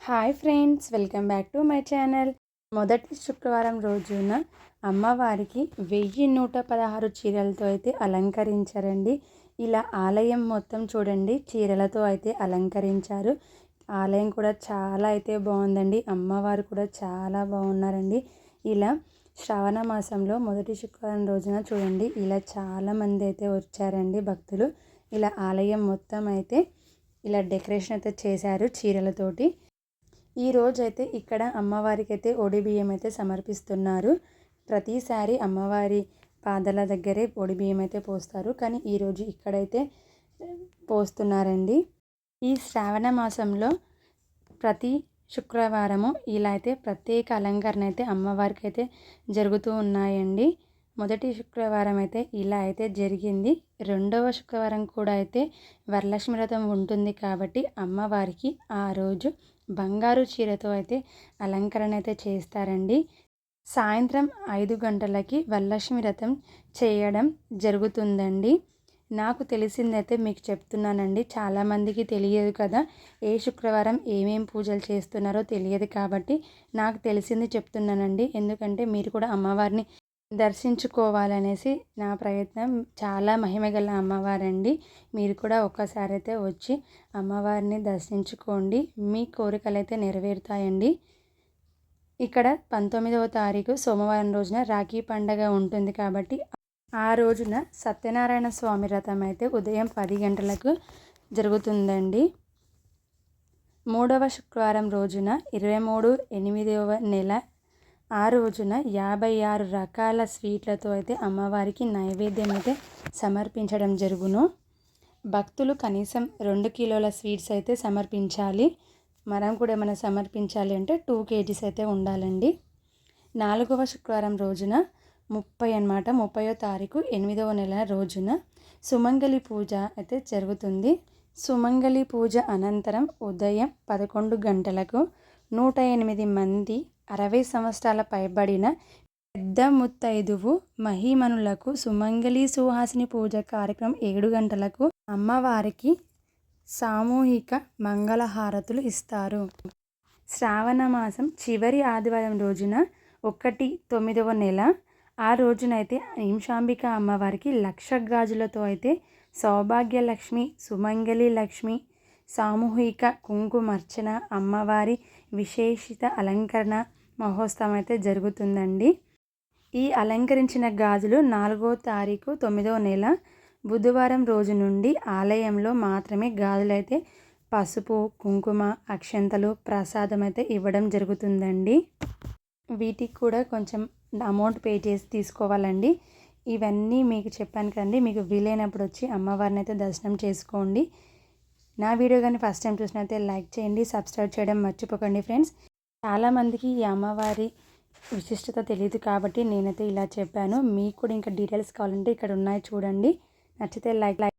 Hi friends welcome back to my channel. మొదటి శుక్రవారం రోజున అమ్మవారికి వెయ్యి నూట పదహారు చీరలతో అయితే అలంకరించారండి. ఇలా ఆలయం మొత్తం చూడండి చీరలతో అయితే అలంకరించారు. ఆలయం కూడా చాలా అయితే బాగుందండి. అమ్మవారు కూడా చాలా బాగున్నారండి. ఇలా శ్రావణ మాసంలో మొదటి శుక్రవారం రోజున చూడండి ఇలా చాలామంది అయితే వచ్చారండి భక్తులు. ఇలా ఆలయం మొత్తం అయితే ఇలా డెకరేషన్ అయితే చేశారు చీరలతోటి. ఈ రోజైతే ఇక్కడ అమ్మవారికి అయితే ఒడి బియ్యం అయితే సమర్పిస్తున్నారు. ప్రతిసారి అమ్మవారి పాదాల దగ్గరే పొడి బియ్యం అయితే పోస్తారు. కానీ ఈరోజు ఇక్కడైతే పోస్తున్నారండి. ఈ శ్రావణ మాసంలో ప్రతి శుక్రవారము ఇలా అయితే ప్రత్యేక అలంకరణ అయితే అమ్మవారికి అయితే జరుగుతూ ఉన్నాయండి. మొదటి శుక్రవారం అయితే ఇలా అయితే జరిగింది. రెండవ శుక్రవారం కూడా అయితే వరలక్ష్మి వ్రతం ఉంటుంది కాబట్టి అమ్మవారికి ఆ రోజు బంగారు చీరతో అయితే అలంకరణ అయితే చేస్తారండి. సాయంత్రం ఐదు గంటలకి వరలక్ష్మి వ్రతం చేయడం జరుగుతుందండి. నాకు తెలిసిందైతే మీకు చెప్తున్నానండి. చాలామందికి తెలియదు కదా ఏ శుక్రవారం ఏమేం పూజలు చేస్తున్నారో తెలియదు కాబట్టి నాకు తెలిసింది చెప్తున్నానండి. ఎందుకంటే మీరు కూడా అమ్మవారిని దర్శించుకోవాలనేసి నా ప్రయత్నం. చాలా మహిమగల అమ్మవారండి. మీరు కూడా ఒక్కసారి అయితే వచ్చి అమ్మవారిని దర్శించుకోండి. మీ కోరికలు అయితే నెరవేరుతాయండి. ఇక్కడ పంతొమ్మిదవ తారీఖు సోమవారం రోజున రాఖీ పండగ ఉంటుంది కాబట్టి ఆ రోజున సత్యనారాయణ స్వామి రథం అయితే ఉదయం పది గంటలకు జరుగుతుందండి. మూడవ శుక్రవారం రోజున ఇరవై మూడు ఎనిమిదవ నెల ఆ రోజున యాభై ఆరు రకాల స్వీట్లతో అయితే అమ్మవారికి నైవేద్యం అయితే సమర్పించడం జరుగును. భక్తులు కనీసం రెండు కిలోల స్వీట్స్ అయితే సమర్పించాలి. మనం కూడా ఏమైనా సమర్పించాలి అంటే టూ కేజీస్ అయితే ఉండాలండి. నాలుగవ శుక్రవారం రోజున ముప్పై అనమాట ముప్పయో తారీఖు ఎనిమిదవ నెల రోజున సుమంగళి పూజ అయితే జరుగుతుంది. సుమంగళి పూజ అనంతరం ఉదయం పదకొండు గంటలకు నూట ఎనిమిది మంది అరవై సంవత్సరాల పైబడిన పెద్ద ముత్తైదువు మహిమనులకు సుమంగళి సుహాసిని పూజ కార్యక్రమం ఏడు గంటలకు అమ్మవారికి సామూహిక మంగళహారతులు ఇస్తారు. శ్రావణ మాసం చివరి ఆదివారం రోజున ఒకటి తొమ్మిదవ నెల. ఆ రోజునైతే నిమిషాంబిక అమ్మవారికి లక్ష గాజులతో అయితే సౌభాగ్యలక్ష్మి సుమంగళి లక్ష్మి సామూహిక కుంకుమర్చన అమ్మవారి విశేషిత అలంకరణ మహోత్సవం అయితే జరుగుతుందండి. ఈ అలంకరించిన గాజులు నాలుగో తారీఖు తొమ్మిదో నెల బుధవారం రోజు నుండి ఆలయంలో మాత్రమే గాజులు అయితే పసుపు కుంకుమ అక్షంతలు ప్రసాదం అయితే ఇవ్వడం జరుగుతుందండి. వీటికి కూడా కొంచెం అమౌంట్ పే చేసి తీసుకోవాలండి. ఇవన్నీ మీకు చెప్పాను కదండి మీకు వీలైనప్పుడు వచ్చి అమ్మవారిని అయితే దర్శనం చేసుకోండి. నా వీడియో కానీ ఫస్ట్ టైం చూసినైతే లైక్ చేయండి సబ్స్క్రైబ్ చేయడం మర్చిపోకండి ఫ్రెండ్స్. చాలామందికి ఈ అమ్మవారి విశిష్టత తెలియదు కాబట్టి నేనైతే ఇలా చెప్పాను. మీకు కూడా ఇంకా డీటెయిల్స్ కావాలంటే ఇక్కడ ఉన్నాయి చూడండి. నచ్చితే లైక్ లైక్